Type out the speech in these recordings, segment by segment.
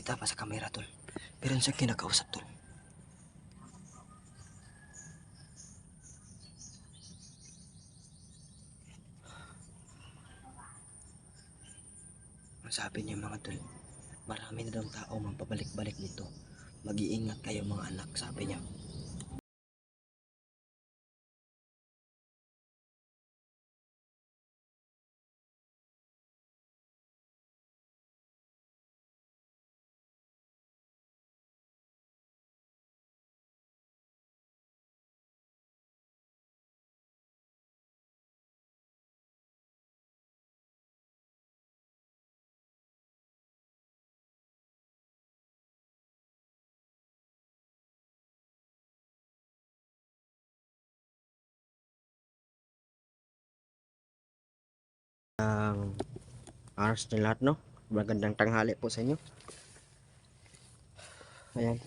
kita pa sa kamera tol. Pero sa kinakausap tol. Sabi niya mga tol, marami na daw tao magpabalik-balik dito. Mag-iingat kayo mga anak, sabi niya. Ang oras na lahat no. Magandang tanghali po sa inyo. Ayan.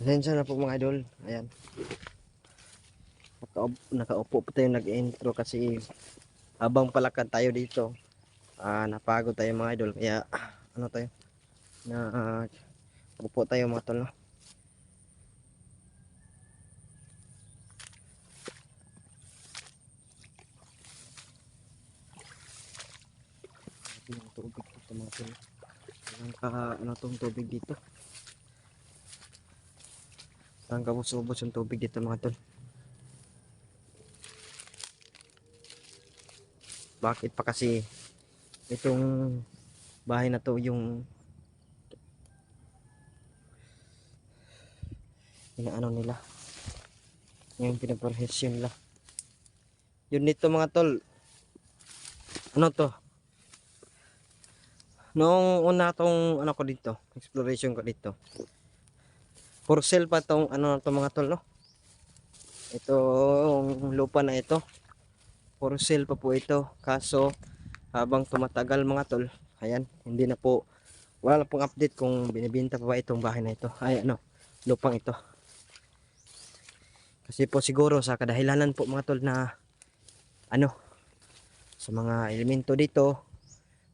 Pasensya na po mga idol. Ayan. Nakaupo, nakaupo po tayo nag-intro kasi habang palakad tayo dito. Ah, napagod tayo mga idol. Kaya ano tayo? Na ah, upo tayo mga tol no. Grabe yung dito mga tol. Walang ka ano tong tubig dito. Walang kabus-ubos yung tubig dito mga tol. Bakit pa kasi itong bahay na to yung inaano nila yung pinaprofesyon nila yun nito mga tol ano to Noong una tong ano ko dito, exploration ko dito. For sale pa tong ano na to mga tol no. Itong lupa na ito. For sale pa po ito. Kaso habang tumatagal mga tol, ayan, hindi na po wala na pong update kung binibenta pa ba itong bahay na ito. Ay ano, lupang ito. Kasi po siguro sa kadahilanan po mga tol na ano sa mga elemento dito,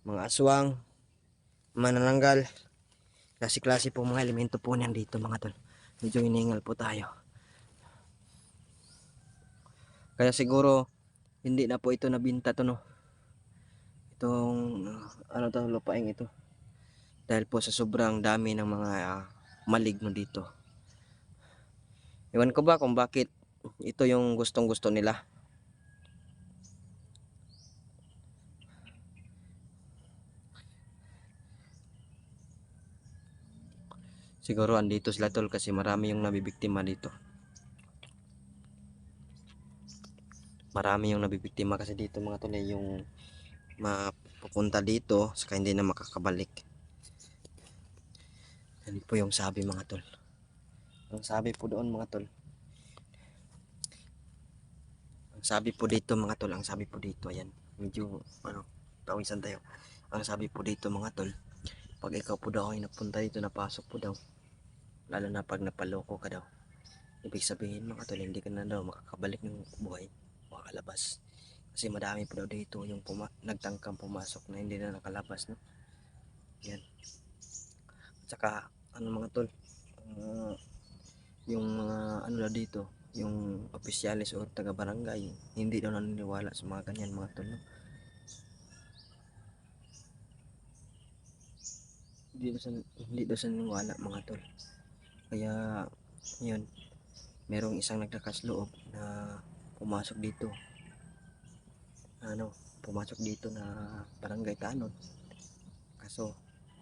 mga aswang, manananggal. Klase-klase po mga elemento po niyan dito mga tol. Medyo hiningal po tayo. Kaya siguro hindi na po ito nabinta to no? Itong ano to lupaing ito. Dahil po sa sobrang dami ng mga uh, maligno dito. Iwan ko ba kung bakit ito yung gustong gusto nila Siguro andito sila tol kasi marami yung nabibiktima dito. Marami yung nabibiktima kasi dito mga tol eh, yung mapupunta dito saka hindi na makakabalik. Yan po yung sabi mga tol. Ang sabi po doon mga tol. Ang sabi po dito mga tol, ang sabi po dito ayan. Medyo ano, tawisan tayo. Ang sabi po dito mga tol, pag ikaw po daw ay napunta dito, napasok po daw, lalo na pag napaloko ka daw. Ibig sabihin mga tol hindi ka na daw makakabalik ng buhay makakalabas kasi madami po daw dito yung puma nagtangkang pumasok na hindi na nakalabas no? Yan. At saka ano mga tol uh, yung mga ano na dito yung opisyalis o taga barangay hindi daw naniniwala sa mga ganyan mga tol no daw sa, hindi daw sa naniniwala mga tol. Kaya yun. Merong isang naglakas loob na pumasok dito. Ano pumasok dito na barangay tanod. Kaso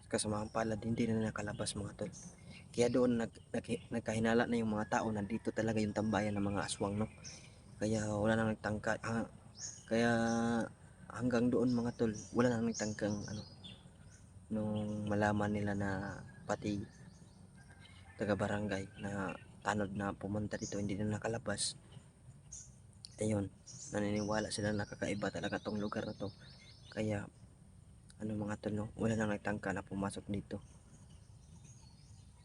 kasamaang palad hindi na nakalabas mga tol. Kaya doon nag, nag, nagkahinala na yung mga tao nandito talaga yung tambayan ng mga aswang no? Kaya wala nang nagtangka ah, kaya hanggang doon mga tol wala nang nagtangkang ano nung malaman nila na pati taga barangay na tanod na pumunta dito hindi na nakalabas ayun naniniwala sila na kakaiba talaga tong lugar na to. Kaya ano mga tol wala nang nagtangka na pumasok dito.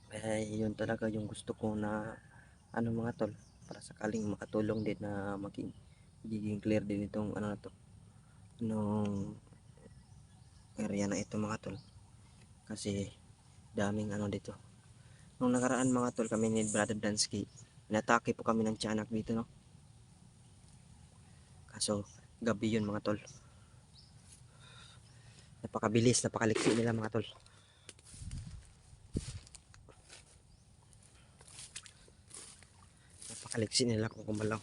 Kaya yun talaga yung gusto ko na ano mga tol para sakaling makatulong din na maging magiging clear din itong ano na to nung area na ito mga tol kasi daming ano dito. Nung nakaraan mga tol kami ni Brother Dansky inatake po kami ng tiyanak dito no? Kaso gabi yun mga tol. Napakabilis napakaliksi nila mga tol. Napakaliksi nila kung kumalaw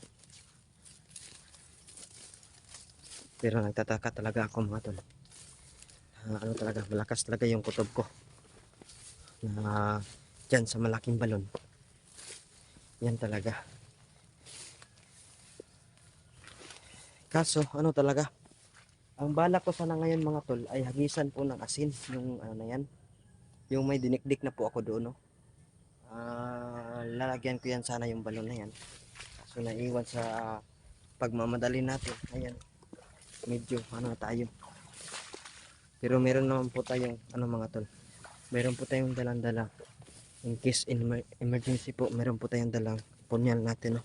pero nagtataka talaga ako mga tol Ah, ano talaga malakas talaga yung kutob ko. Na dyan sa malaking balon. Yan talaga. Kaso ano talaga ang bala ko sana ngayon mga tol ay hagisan po ng asin yung ano na yan. Yung may dinikdik na po ako doon no? Ah, lalagyan ko yan sana yung balon na yan. So naiwan sa pagmamadali natin. Ayan. Medyo ano tayo pero meron naman po tayong ano mga tol? Meron po tayong dalang dala in case in emer- emergency po meron po tayong dalang punyal natin no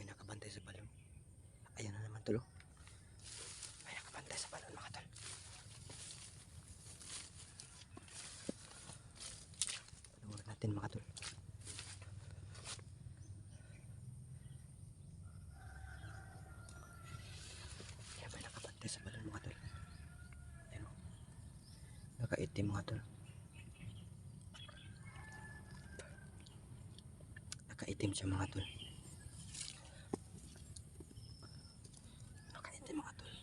may nakabantay sa balon ayan na naman tulo may nakabantay sa balon mga tol Panoorin natin mga tol Ayan, may nakabantay sa balon mga tol? Ayan o nakaitim mga tol. Nakaitim siya mga tol. Nakaitim mga tol.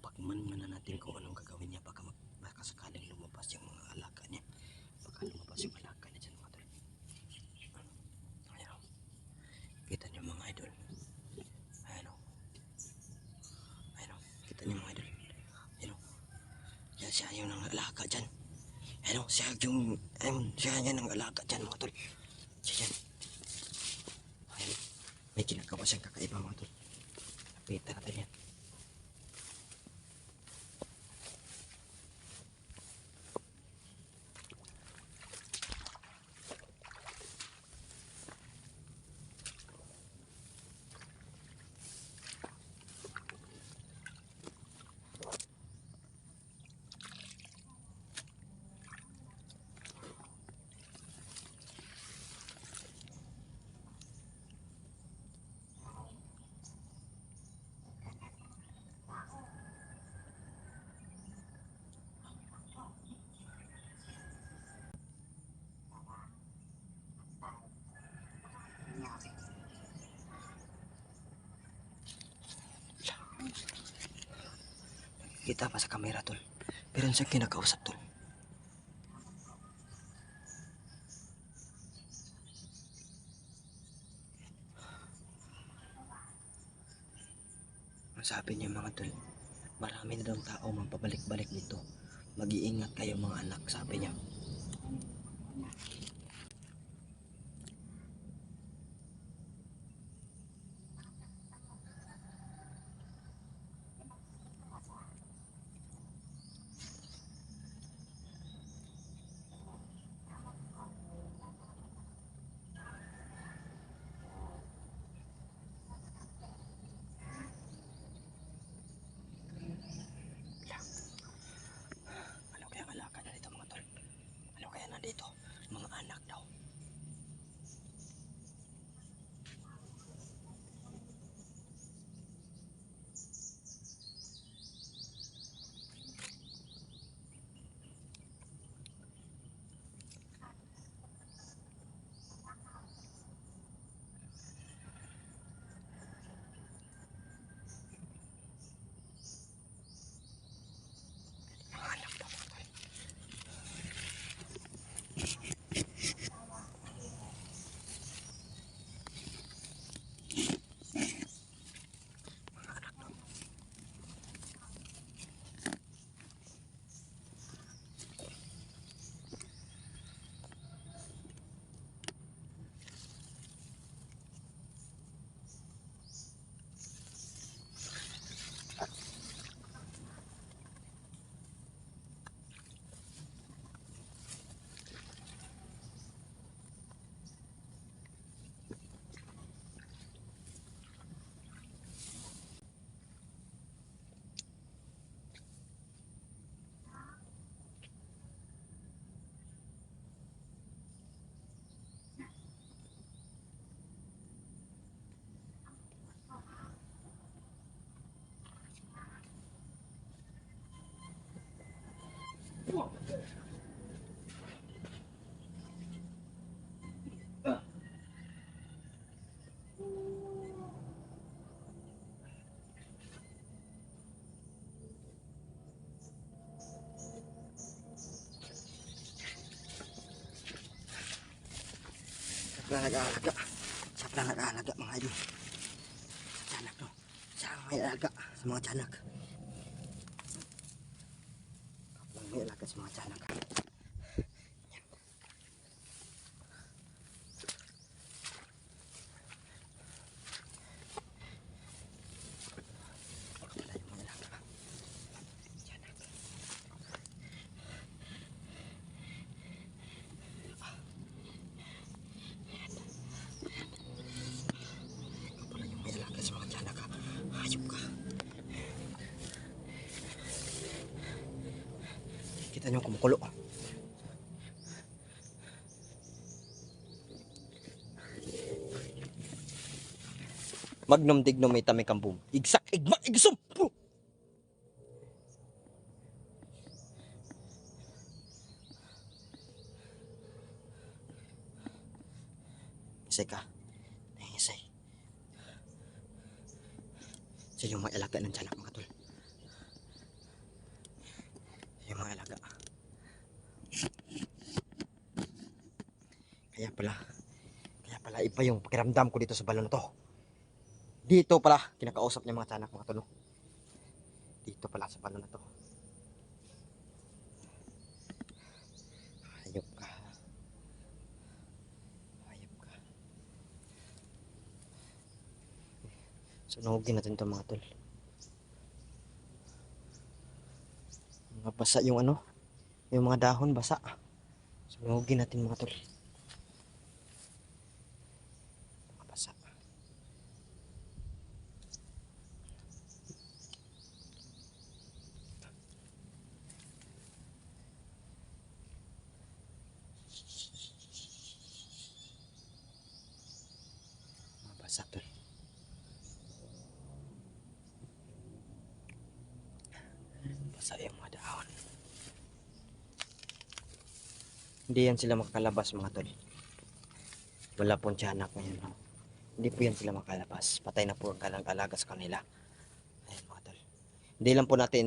Pagmanman na natin kung anong gagawin niya baka, mag, baka sakaling lumabas yung mga alaga niya baka lumabas yung alaga niya dyan mga tol ayan o kita niyo mga idol ayan o ayan o kita niyo mga idol ayan o yan siya yung ang alaga dyan ayan o siya yung ayun, siya yan ang alaga dyan mga tol. Siya yan ayan. O may ginagawa siyang kakaiba mga tol. Lapitan natin yan. Kita pa sa kamera tol. Pero siya kinakausap tol. Sabi niya mga tol, marami na daw tao magpabalik-balik dito. Mag-iingat kayo mga anak, sabi niya. Pala nag-aalaga. Siya pala nag-aalaga mga idol. Sa tiyanak no. Siya may alaga sa mga tiyanak. Kapag may alaga sa mga tiyanak. Yan. Kapala yung may alaga. Tiyanak. Kapala yung may alaga sa mga tiyanak ha. Hayop ka. Kita nyo kumukulo. Magnum dignum may tami kambum. Igsak, igma, igsum! Isay ka. Isay. Sa yung mga alaga ng tiyanak mga tol. Yung mga alaga. Kaya pala, kaya pala iba yung pakiramdam ko dito sa balon na to. Dito pala, kinakausap niya mga tiyanak mga tol. no? Dito pala sa balon na to. Hayop ka. Hayop ka. Sunugin natin to mga tol. Mga basa yung ano, yung mga dahon basa. Sunugin natin mga tol. Mga basa tol. Basa yung mga dahon. Hindi yan sila makakalabas mga tol. Wala pong tiyanak ngayon. Hindi po yan sila makalabas. Patay na po ang kalang alaga sa kanila. Ayan mga tol. Hindi lang po natin,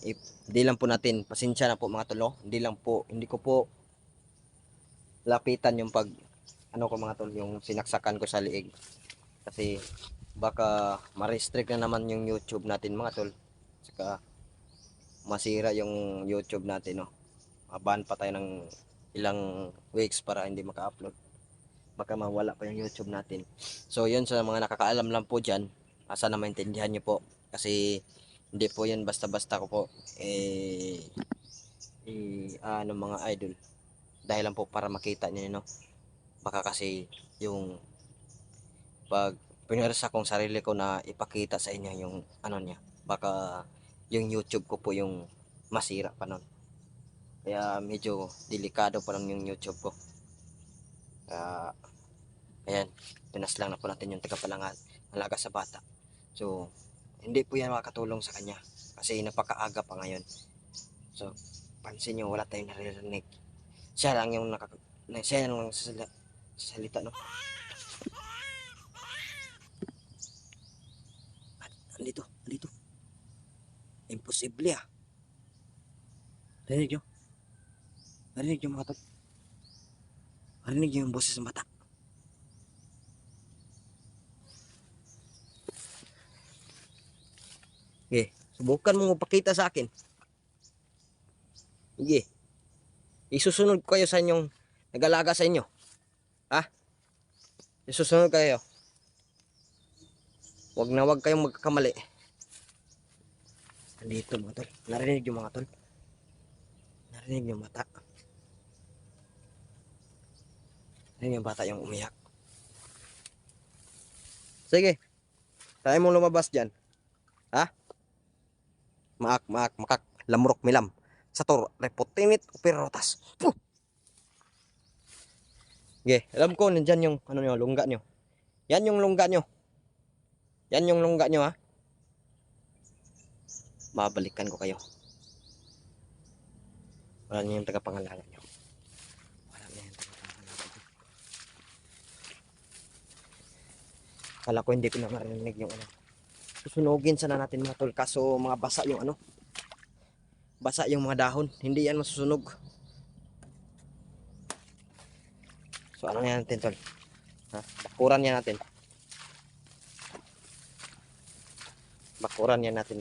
if, hindi lang po natin, pasensya na po mga tol. no? Hindi lang po, hindi ko po lapitan yung pag, ano ko mga tol, yung sinaksakan ko sa liig. Kasi baka ma-restrict na naman yung YouTube natin mga tol. Saka masira yung YouTube natin, no. Maban pa tayo ng ilang weeks para hindi maka-upload. Baka mawala pa yung YouTube natin. So, yun sa mga nakakaalam lang po dyan. Asa na maintindihan nyo po. Kasi, hindi po yun basta-basta ko po. Eh, eh, ano mga idol. Dahil lang po para makita nyo, no. Baka kasi, yung pag pinarasa kong sarili ko na ipakita sa inyo yung ano niya. Baka yung YouTube ko po yung masira pa nun. Kaya medyo delikado pa lang yung YouTube ko. Kaya, ayan, pinas lang na po natin yung tagapalangan, alaga sa bata. So, hindi po yan makakatulong sa kanya. Kasi napakaaga pa ngayon. So, pansin nyo, wala tayong naririnig. Siya lang yung nakak... na- Siya lang sasalita, sasalita no? Andito, andito. Imposible ah. Narinig nyo? Narinig nyo mga tol? Narinig nyo yung boses ng bata? Okay, subukan mo magpakita sa akin. Sige. Isusunod ko kayo sa inyong nag-alaga sa inyo. Ha? Isusunod kayo. Huwag na huwag kayong magkakamali. Andito mga tol. Narinig yung mga tol. Narinig yung bata. Narinig yung bata yung umiyak. Sige. Tayo mong lumabas dyan. Ha? Maak, maak, makak, lamurok, milam. Sator, repotinit, upirotas. Puh! Sige, alam ko nandyan yung ano nyo, lungga nyo. Yan yung lungga nyo. Yan yung lungga nyo ha. Babalikan ko kayo. Wala niyo yung tagapangalaga nyo. Wala niyo yung tagapangalaga nyo. Kala ko hindi ko na marinig yung ano. Susunugin sana natin mga tol. Kaso mga basa yung ano. Basa yung mga dahon. Hindi yan masusunog. So ano yan natin tol? Ha? Bakuran yan natin. Bakuran yan natin.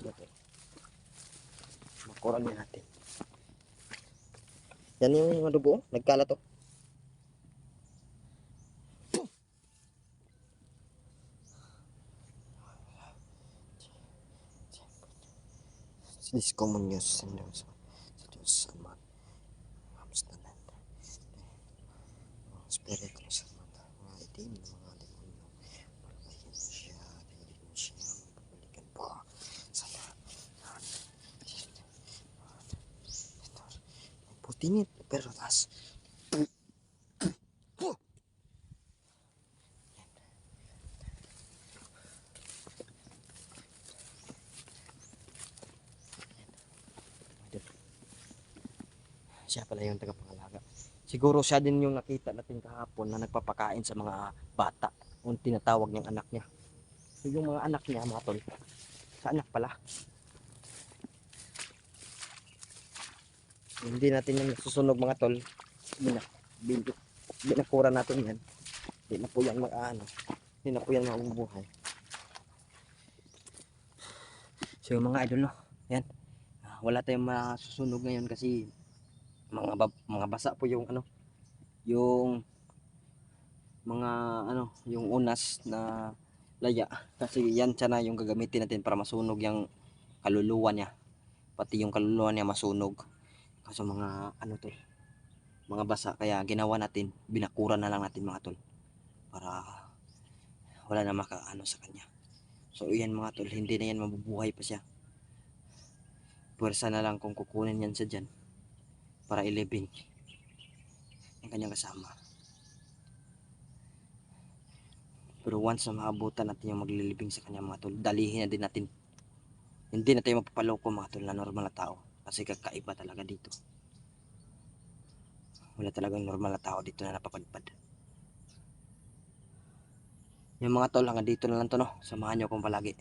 Bakuran yan natin. Yan yung madubo. oh. Nagkalat to. This common use in those sa Diyos sa man. Hamstanan. Mga spirit mo sa mata. Mga itim na mga demonyo. Pagkayin mo siya. Dahilig mo siya. Magbabalikan po. Sana. Ito. May puti nito. Pero tas. Siya pala yung tagapangalaga. Siguro siya din yung nakita natin kahapon na nagpapakain sa mga bata. Yung tinatawag niyang anak niya. So, yung mga anak niya, mga tol, sa anak pala. Hindi natin yung susunog mga tol. Binak, binak, binakura natin yan. Hindi na po yan mag-ano. Hindi na po yan mabubuhay. So mga idol no, yan. Ah, Wala tayong masusunog ngayon kasi mga bab- mga basa po yung ano yung mga ano yung unas na laya. Kasi yan siya na yung gagamitin natin para masunog yung kaluluwa niya. Pati yung kaluluwa niya masunog. Kaso mga ano tol mga basa kaya ginawa natin binakura na lang natin mga tol. Para wala na makaano sa kanya. So yan mga tol hindi na yan mabubuhay pa siya. Puwersa na lang kung kukunin yan sa dyan para ilibing ang kanyang kasama. Pero once na maabutan natin yung maglilibing sa kanya mga tol, dalihin na din natin. Hindi na tayo mapapaloko mga tol na normal na tao. Kasi kakaiba talaga dito. Wala talagang normal na tao dito na napapadpad. Yung mga tol, hanggang dito na lang to no. Samahan nyo akong palagi.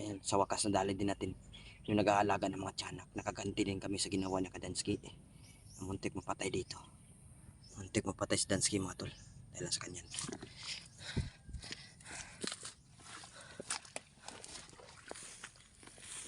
Ayan, sa wakas na dali din natin yung nag-aalaga ng mga tiyanak. Nakaganti din kami sa ginawa ni Kadansky. Muntik mapatay dito. Muntik mapatay si Dansky mga tol. Dahil sa kanyan.